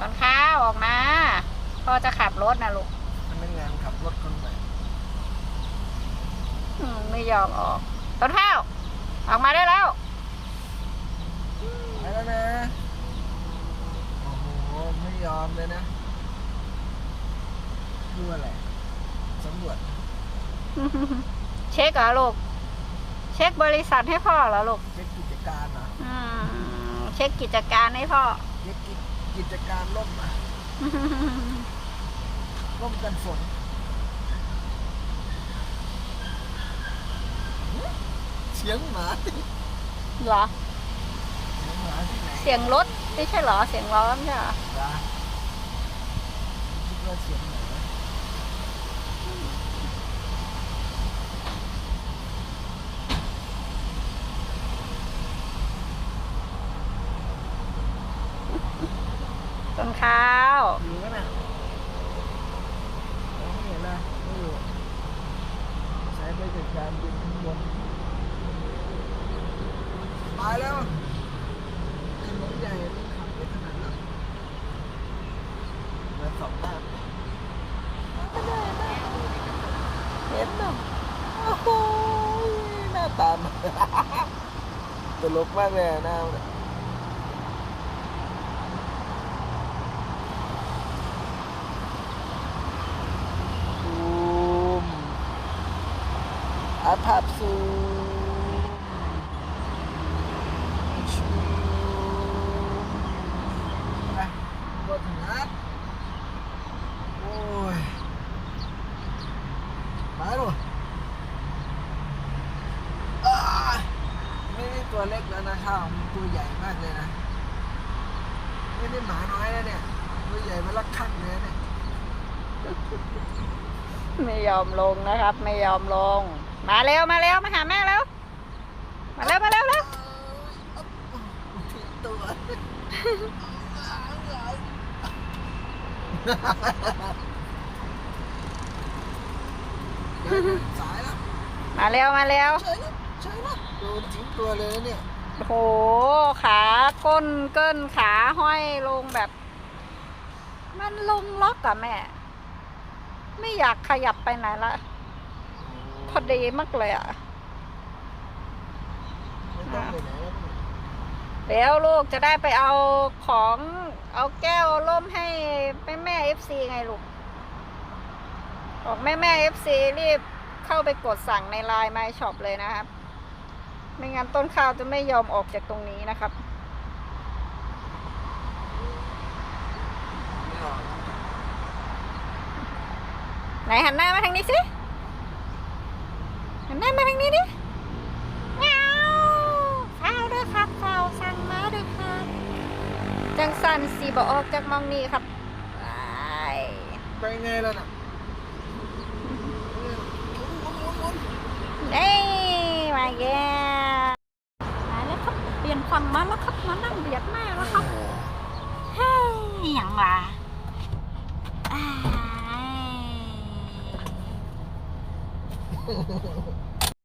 ตอนข้าวออกมาพ่อจะขับรถนะลูกพนักงานขับรถคนใหม่อืมไม่ยอมออกตอนข้าว ออกมาได้แล้ว ไปแล้วนะโอ้โหไม่ยอมเลยนะดูอะไรสำรวจเช็คเหรอลูก เช็คบริษัทให้พ่อเหรอลูกเช็คกิจการเหรออืมเช็คกิจการให้พ่อ เช็คกิจ กิจการล่มอะล่มกันฝนเสียงหมาเหรอ เสียงหมาที่ไหนเสียงรถไม่ใช่เหรอ เสียงร้อนใช่เหรอ วะคิดว่าเสียงหมา ต้นข้าวอยู่กันนะไม่เห็นนะไม่อยู่ใช้ไปจัดการบินข้างบนตายแล้วถนนใหญ่ขับได้ขนาดนั้นมาสองหน้าเห็นนะโอ้โหหน้าตามนตลกมากเลยอะหน้ามันอะซูม อาภาพซูมชูไปกดนัดโอ้ย มาดูอ่าไม่ได้ตัวเล็กแล้วนะข้าวมันตัวใหญ่มากเลยนะ ไม่ได้หมาน้อยแล้วเนี่ย ตัวใหญ่มาลักขั้นเลยเนี่ยไม่ยอมลงนะครับ ไม่ยอมลง มาเร็วมาเร็วมาหาแม่เร็วมาเร็วมาเร็วเร็วตัวสายแล้วมาเร็วมาเร็วใช่แล้วใช่แล้วโดนทิ้งตัวเลยนะเนี่ยโอ้โหขาก้นเกิ้นขาห้อยลงแบบ มันลงล็อกอะแม่ ไม่อยากขยับไปไหนละ พอดีมากเลยอะไม่ต้องไปไหนแล้วเนี่ยเดี๋ยวลูกจะได้ไปเอาของเอาแก้วร่มให้แม่แม่เอฟซีไงลูกบอกแม่แม่เอฟซีรีบเข้าไปกดสั่งในไลน์มาช็อปเลยนะครับ ไม่งั้นต้นข้าวจะไม่ยอมออกจากตรงนี้นะครับไม่ออกไหนหันหน้ามาทางนี้สิ หันหน้ามาทางนี้ดิเงาข้าวด้วยครับข้าวสั่งมาด้วยครับจังสันสีบออกจากมองนี้ครับไปไปไงแล้วน่ะเอ้ยมาแย่มาแล้วครับเปลี่ยนฝั่งมาแล้วครับมานั่งเบียดแม่แล้วครับเฮ้ยอหย่างวะอ้าย